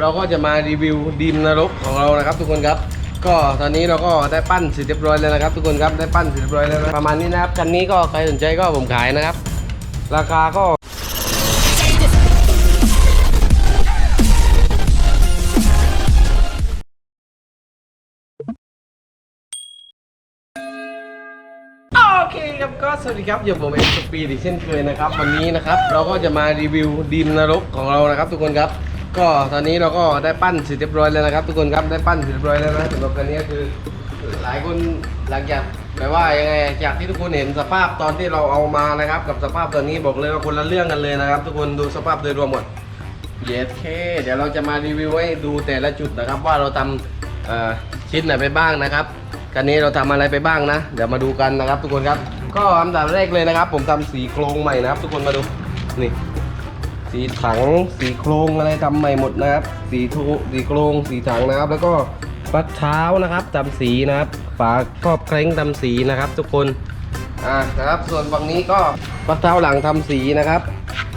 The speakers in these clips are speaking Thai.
เราก็จะมารีวิวดีมนรกของเรานะครับ ทุกคนครับ ก็ตอนนี้เราก็ได้ปั้นเสร็จเรียบร้อยแล้วนะครับ ทุกคนครับได้ปั้นเสร็จเรียบร้อยแล้วนะประมาณนี้นะครับคันนี้ก็ใครสนใจก็ผมขายนะครับ ราคาก็โอเคครับก็สวัสดีครับอยู่ผมเอ็กซ์ปีดอีกเช่นเคยนะครับ วันนี้นะครับ เราก็จะมารีวิวดีมนรกของเรานะครับ ทุกคนครับ ก็ตอนนี้เราก็ได้ปั้นเสร็จเรียบร้อยแล้วนะครับ ทุกคนครับได้ปั้นเสร็จเรียบร้อยแล้วนะสำหรับคันนี้คือหลายคนหลังจากแปลว่ายังไงจากที่ทุกคนเห็นสภาพตอนที่เราเอามานะครับ กับสภาพตอนนี้บอกเลยว่าคนละเรื่องกันเลยนะครับ ทุกคนดูสภาพโดยรวมหมดเยสเคเดี๋ยวเราจะมารีวิวให้ดูแต่ละจุดนะครับ ว่าเราทำชิ้นไหนไปบ้างนะครับกันนี้เราทำอะไรไปบ้างนะ เดี๋ยวมาดูกันนะครับ ทุกคนครับ ก็อันดับแรกเลยนะครับ ผมทำสีโครงใหม่นะครับ ทุกคนมาดูนี่ สีถัง สีโครงอะไรทำใหม่หมดนะครับ สีทุสีโครงสีถังนะครับ แล้วก็ปลั๊กเท้านะครับทำสีนะครับ ฝาครอบเคร่งทำสีนะครับ ทุกคนอ่านะครับ ส่วนฝั่งนี้ก็ปลั๊กเท้าหลังทำสีนะครับ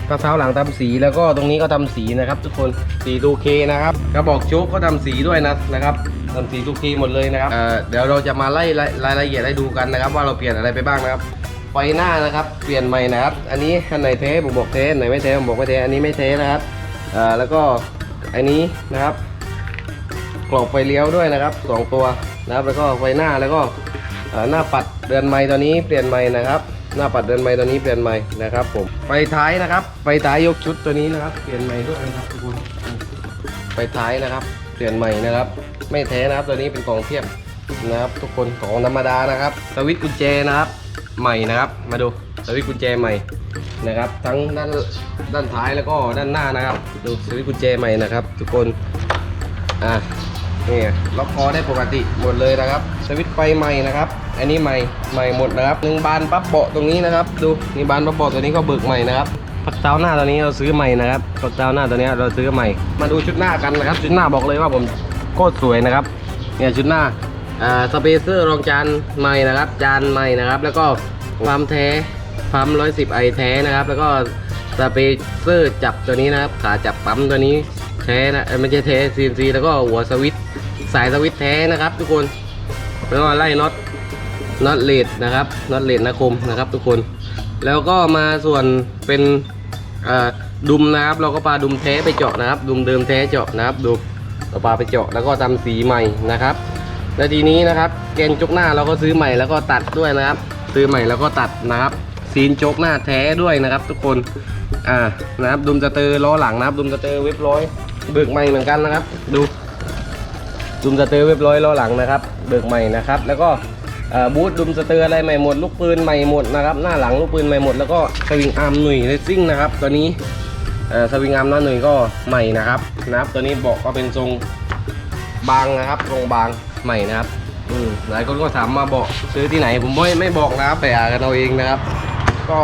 ปลั๊กเท้าหลังทำสีแล้วก็ตรงนี้ก็ทำสีนะครับ ทุกคนสี 2K นะครับกระบอกโชคก็ทำสีด้วยนะนะครับทำสี 2K หมดเลยนะครับเอ่อเดี๋ยวเราจะมาไล่รายละเอียดให้ดูกันนะครับ ว่าเราเปลี่ยนอะไรไปบ้างนะครับ ไฟหน้านะครับ เปลี่ยนใหม่นะครับ อันนี้อันไหนเทสผมบอกเทสอันไหนไม่เทสผมบอกไม่เทสอันนี้ไม่เทสนะครับอ่าแล้วก็อันนี้นะครับกรอบไฟเลี้ยวด้วยนะครับสองตัวนะครับแล้วก็ไฟหน้าแล้วก็หน้าปัดเดือนไม้ตัวนี้เปลี่ยนใหม่นะครับ หน้าปัดเดือนไม้ตัวนี้เปลี่ยนใหม่นะครับผมไฟท้ายนะครับไฟท้ายยกชุดตัวนี้นะครับ เปลี่ยนใหม่ด้วยนะครับทุกคนไฟท้ายนะครับเปลี่ยนใหม่นะครับ ไม่แท้นะครับตัวนี้เป็นกล่องเทียบนะครับ ทุกคนของธรรมดานะครับสวิตช์กุญแจนะครับ ใหม่นะครับ มาดูสวิตช์กุญแจใหม่นะครับ ทั้งด้านด้านท้ายแล้วก็ด้านหน้านะครับ ดูสวิตช์กุญแจใหม่นะครับ ทุกคนอะนี่ล็อกคอได้ปกติหมดเลยนะครับ สวิตช์ไฟใหม่นะครับ อันนี้ใหม่ใหม่หมดนะครับหนึ่งบานปั๊บเบาะตรงนี้นะครับ ดูนี่บานปั๊บเบาะตัวนี้ก็เบิกใหม่นะครับปักเท้าหน้าตัวนี้เราซื้อใหม่นะครับปักเท้าหน้าตัวนี้เราซื้อใหม่ มาดูชุดหน้ากันนะครับ ชุดหน้าบอกเลยว่าผมโคตรสวยนะครับเนี่ยชุดหน้า อ่าสเปเซอร์รองจานใหม่นะครับ จานใหม่นะครับ แล้วก็ความแท้ปั๊ม110ไอแท้นะครับ แล้วก็สเปเซอร์จับตัวนี้นะครับ ขาจับปั๊มตัวนี้แท้นะไม่ใช่แท้ CNC แล้วก็หัวสวิตสายสวิตแท้นะครับ ทุกคนแล้วก็ไล่น็อตน็อตเลดนะครับน็อตเลดนะคมนะครับ ทุกคน แล้วก็มาส่วนเป็นดุมนะครับ เราก็ปาดุมแท้ไปเจาะนะครับ ดุมเดิมแท้เจาะนะครับดูเราปาไปเจาะแล้วก็ทำสีใหม่นะครับ แล้วทีนี้นะครับ แกนจกหน้าเราก็ซื้อใหม่แล้วก็ตัดด้วยนะครับ ซื้อใหม่แล้วก็ตัดนะครับซีนจกหน้าแท้ด้วยนะครับ ทุกคนอ่านะครับดุมสเตอร์ล้อหลังนะครับ ดุมสเตอร์เว็บร้อยเบิกใหม่เหมือนกันนะครับ ดู ดุมสเตอร์เว็บร้อยล้อหลังนะครับ เบิกใหม่นะครับ แล้วก็บูทดุมสเตอร์อะไรใหม่หมดลูกปืนใหม่หมดนะครับ หน้าหลังลูกปืนใหม่หมดแล้วก็สวิงอาร์มหนุ่ยเลสซิ่งนะครับตัวนี้สวิงอาร์มหน้าหนุ่ยก็ใหม่นะครับนะครับ ตัวนี้เบอกก็เป็นทรงบางนะครับตรงบาง ใหม่นะครับอืมหลายคนก็ถามมาบอกซื้อที่ไหน ผมไม่ไม่บอกนะครับไปหากันเอาเองนะครับ ก็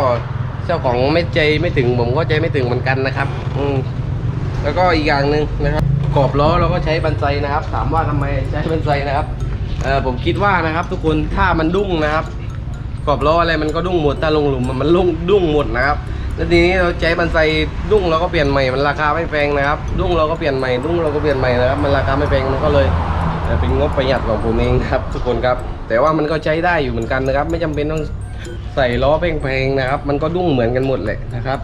เจ้าของไม่ใจไม่ถึงผมก็ใจไม่ถึงเหมือนกันนะครับ อืมแล้วก็อีกอย่างหนึ่งนะครับขอบล้อเราก็ใช้บันไซนะครับ ถามว่าทำไมใช้บันไซนะครับเออผมคิดว่านะครับ ทุกคนถ้ามันดุ้งนะครับขอบล้ออะไรมันก็ดุ้งหมดถ้าลงหลุมมันลุ่งดุ้งหมดนะครับแล้วทีนี้เราใช้บันไซดุ้งเราก็เปลี่ยนใหม่มันราคาไม่แพงนะครับ ดุ้งเราก็เปลี่ยนใหม่ดุ้งเราก็เปลี่ยนใหม่นะครับ มันราคาไม่แพงมันก็เลย เอ่เป็นงบประหยัดของผมเองครับทุกคนครับ แต่ว่ามันก็ใช้ได้อยู่เหมือนกันนะครับ ไม่จำเป็นต้องใส่ล้อแพงๆนะครับ มันก็ดุ้งเหมือนกันหมดเลยนะครับ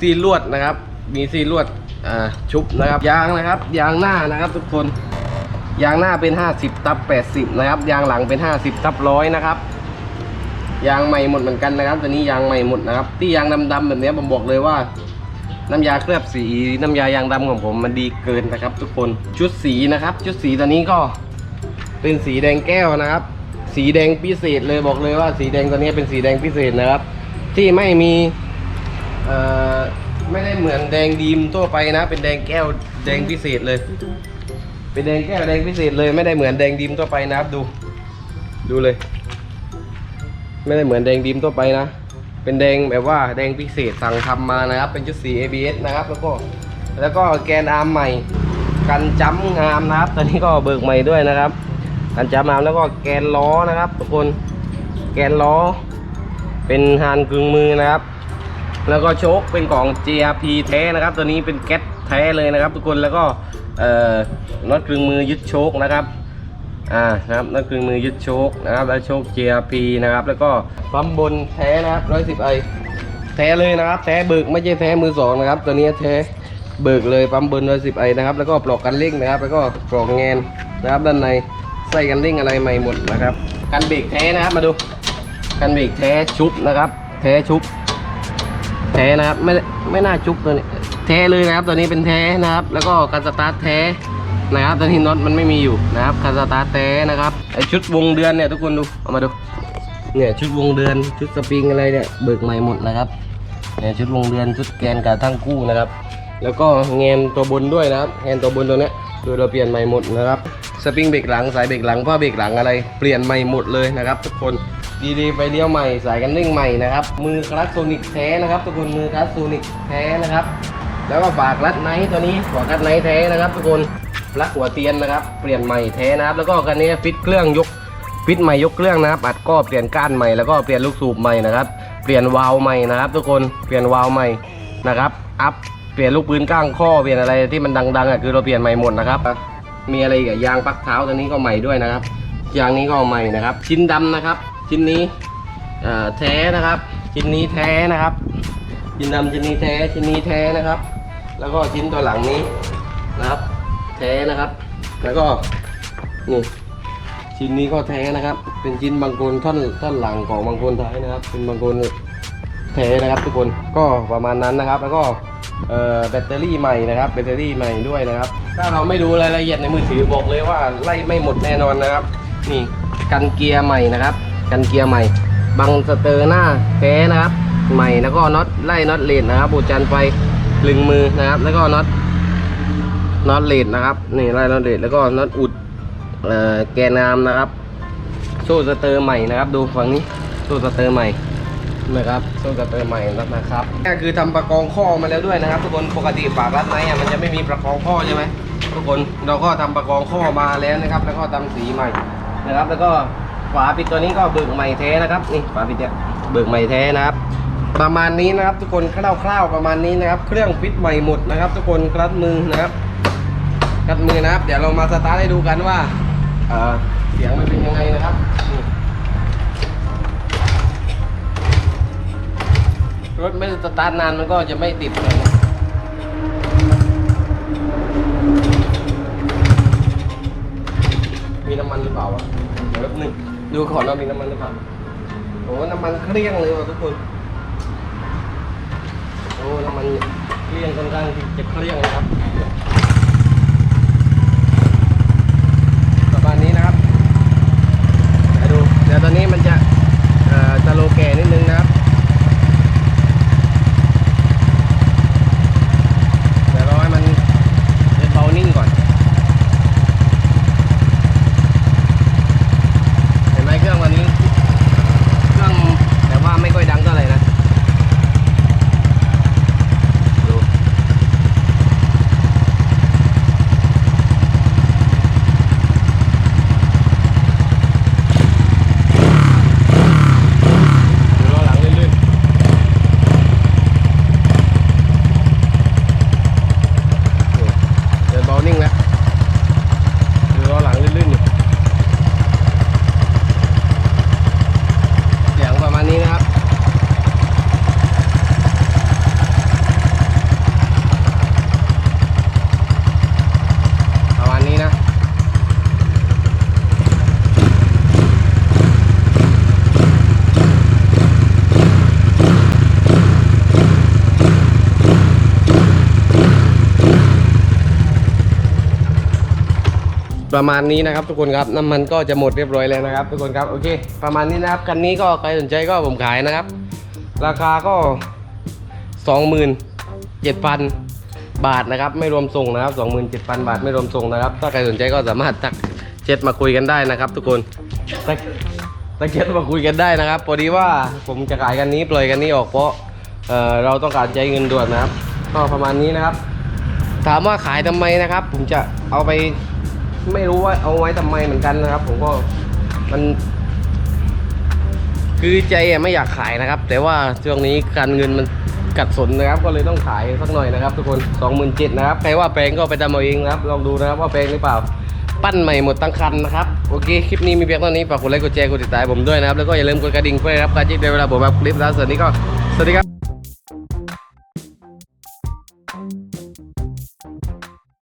ซีลวดนะครับ มีซีลวดชุบนะครับ ยางนะครับ ยางหน้านะครับ ทุกคน ยางหน้าเป็น 50 ตับ 80 นะครับ ยางหลังเป็น 50 ตับร้อยนะครับยางใหม่หมดเหมือนกันนะครับตัวนี้ยางใหม่หมดนะครับ ที่ยางดำๆแบบนี้ผมบอกเลยว่า น้ำยาเคลือบสีน้ำยายางดำของผมมันดีเกินนะครับ ทุกคนชุดสีนะครับ ชุดสีตัวนี้ก็เป็นสีแดงแก้วนะครับ สีแดงพิเศษเลยบอกเลยว่าสีแดงตัวนี้เป็นสีแดงพิเศษนะครับ ที่ไม่มีไม่ได้เหมือนแดงดีมทั่วไปนะ เป็นแดงแก้วแดงพิเศษเลย เป็นแดงแก้วแดงพิเศษเลยไม่ได้เหมือนแดงดีมทั่วไปนะครับดู ดูเลย ไม่ได้เหมือนแดงดีมทั่วไปนะ เป็นแดงแบบว่าแดงพิเศษสั่งทำมานะครับ เป็นชุดสี ABS นะครับ แล้วก็แล้วก็แกนอาร์มใหม่ กันจ้ำงามนะครับตอนนี้ก็เบิกใหม่ด้วยนะครับ กันจ้ำงามแล้วก็แกนล้อนะครับ ทุกคนแกนล้อ เป็นฮานกึ่งมือนะครับ แล้วก็โชคเป็นของ JRP แท้นะครับ ตัวนี้เป็นแก๊สแท้เลยนะครับ ทุกคนแล้วก็เอ่อน็อตกลึงมือยึดโชคนะครับ อ่านะครับน็อตกลึงมือยึดโชคนะครับแล้วโชค GRP นะครับ แล้วก็ปั๊มบนแท้นะครับ110ไอแท้เลยนะครับแท้เบิกไม่ใช่แท้มือสองนะครับ ตัวนี้แท้เบิกเลยปั๊มบน110ไอนะครับ แล้วก็ปลอกกันเร่งนะครับ แล้วก็ปลอกแงนนะครับ ด้านในใส่กันเร่งอะไรใหม่หมดนะครับกันเบรกแท้นะครับมาดูกันเบรกแท้ชุบนะครับ แท้ชุบ แท้นะครับไม่ไม่น่าชุบตัวนี้แท้เลยนะครับตัวนี้เป็นแท้นะครับ แล้วก็การสตาร์ทแท้ นะครับตัวนี้น็อตมันไม่มีอยู่นะครับการสตาร์ทแท้นะครับไอชุดวงเดือนเนี่ยทุกคนดูเอามาดูเนี่ยชุดวงเดือนชุดสปริงอะไรเนี่ยเบิกใหม่หมดนะครับเนี่ยชุดวงเดือนชุดแกนการทั้งคู่นะครับ แล้วก็แงนตัวบนด้วยนะครับแงนตัวบนตัวเนี้ยโดยเราเปลี่ยนใหม่หมดนะครับสปริงเบรกหลังสายเบรกหลังผ้าเบรกหลังอะไรเปลี่ยนใหม่หมดเลยนะครับทุกคนดีๆไฟเลี้ยวใหม่สายกันเร่งใหม่นะครับมือคลัตช์โซนิกแท้นะครับ ทุกคนมือคลัตช์โซนิกแท้นะครับ แล้วก็ฝากรัดไนท์ตัวนี้ฝากรัดไนท์แท้นะครับ ทุกคน ปลั๊กหัวเตียนนะครับ เปลี่ยนใหม่แท้นะครับ แล้วก็คันนี้ฟิตเครื่องยกฟิตใหม่ยกเครื่องนะครับอัดก็เปลี่ยนก้านใหม่แล้วก็เปลี่ยนลูกสูบใหม่นะครับ เปลี่ยนวาล์วใหม่นะครับ ทุกคนเปลี่ยนวาล์วใหม่นะครับ อัพเปลี่ยนลูกปืนก้างข้อเปลี่ยนอะไรที่มันดังๆอะคือเราเปลี่ยนใหม่หมดนะครับ มีอะไรอีกับยางปักเท้าตัวนี้ก็ใหม่ด้วยนะครับยางนี้ก็ใหม่นะครับ ชิ้นดำนะครับ ชิ้นนี้แท้นะครับ ชิ้นนี้แท้นะครับ ชิ้นดำชิ้นนี้แท้ชิ้นนี้แท้นะครับ แล้วก็ชิ้นตัวหลังนี้นะครับ แท้นะครับ แล้วก็นี่ชิ้นนี้ก็แท้นะครับ เป็นชิ้นบางโคนท่อนท่อนหลังของบางโคนท้ายนะครับ เป็นบางโคนแท้นะครับ ทุกคนก็ประมาณนั้นนะครับ แล้วก็แบตเตอรี่ใหม่นะครับแบตเตอรี่ใหม่ด้วยนะครับ ถ้าเราไม่ดูรายละเอียดในมือถือบอกเลยว่าไล่ไม่หมดแน่นอนนะครับ นี่กันเกียร์ใหม่นะครับ กันเกียร์ใหม่ บังสเตอร์หน้าแท้นะครับ ใหม่แล้วก็น็อตไล่น็อตเลนนะครับบูจันไฟลึงมือนะครับ แล้วก็น็อต น็อตเลนนะครับนี่ไล่น็อตเลนแล้วก็น็อตอุดแกนามนะครับ โซ่สเตอร์ใหม่นะครับ ดูฝั่งนี้โซ่สเตอร์ใหม่นะครับโซ่สเตอร์ใหม่นะครับก็คือทำประกองข้อมาแล้วด้วยนะครับ ทุกคนปกติฝากรัดไนท์อะมันจะไม่มีประกองข้อใช่ไหมทุกคนเราก็ทำประกองข้อมาแล้วนะครับ แล้วก็ทำสีใหม่นะครับ แล้วก็ฝาปิดตัวนี้ก็เบิกใหม่แท้นะครับนี่ฝาปิดเนี่ยเบิกใหม่แท้นะครับ ประมาณนี้นะครับ ทุกคนคร่าวๆประมาณนี้นะครับ เครื่องฟิตใหม่หมดนะครับ ทุกคนคลัดมือนะครับ คลัดมือนะครับ เดี๋ยวเรามาสตาร์ทให้ดูกันว่าเสียงมันเป็นยังไงนะครับรถไม่สตาร์ทนานมันก็จะไม่ติดเลยนะมีน้ำมันหรือเปล่าวะเดี๋ยวแป๊บนึงดูก่อนว่ามีน้ำมันหรือเปล่าโอ้น้ำมันเครื่องเลยว่ะทุกคนโอ้น้ำมันเครื่องค่อนข้างจะเครื่องนะครับ ประมาณนี้นะครับไปดู เดี๋ยวตอนนี้มันจะเอ่อจะโลแก่นิดนึงนะครับ เดี๋ยวรอให้มันเบานิ่งก่อน เห็นไหมเครื่องวันนี้ เครื่องแต่ว่าไม่ค่อยดังเท่าไหร่นะ ดูดูล้อหลังลื่นๆนี่เดินเบานิ่งแล้วดูล้อหลังลื่นๆอยู่เสียงประมาณนี้นะครับ ประมาณนี้นะ ประมาณนี้นะครับ ทุกคนครับน้ำมันก็จะหมดเรียบร้อยแล้วนะครับ ทุกคนครับโอเคประมาณนี้นะครับคันนี้ก็ใครสนใจก็ผมขายนะครับ ราคาก็ 27,000 บาทนะครับ ไม่รวมส่งนะครับ 27,000 บาทไม่รวมส่งนะครับ ถ้าใครสนใจก็สามารถทักเจ็ดมาคุยกันได้นะครับ ทุกคนทักทักเจ็ดมาคุยกันได้นะครับพอดีว่าผมจะขายกันนี้ปล่อยกันนี้ออกเพราะเเราต้องการใช้เงินด่วนนะครับ ก็ประมาณนี้นะครับ ถามว่าขายทำไมนะครับ ผมจะเอาไป ไม่รู้ว่าเอาไว้ทำไมเหมือนกันนะครับ ผมก็มัน คือใจไม่อยากขายนะครับ แต่ว่าช่วงนี้การเงินมันกัดสนนะครับ ก็เลยต้องขายสักหน่อยนะครับ ทุกคน27,000นะครับใครว่าแพงก็ไปทำเอาเองนะครับ ลองดูนะครับว่าแพงหรือเปล่าปั้นใหม่หมดตั้งคันนะครับโอเคคลิปนี้มีเพียงเท่านี้ฝากกดไลค์กดแชร์กดติดตามผมด้วยนะครับแล้วก็อย่าลืมกดกระดิ่งเพื่อรับการแจ้งเตือนเวลาผมอัพคลิปแล้วสวัสดีก็สวัสดีครับ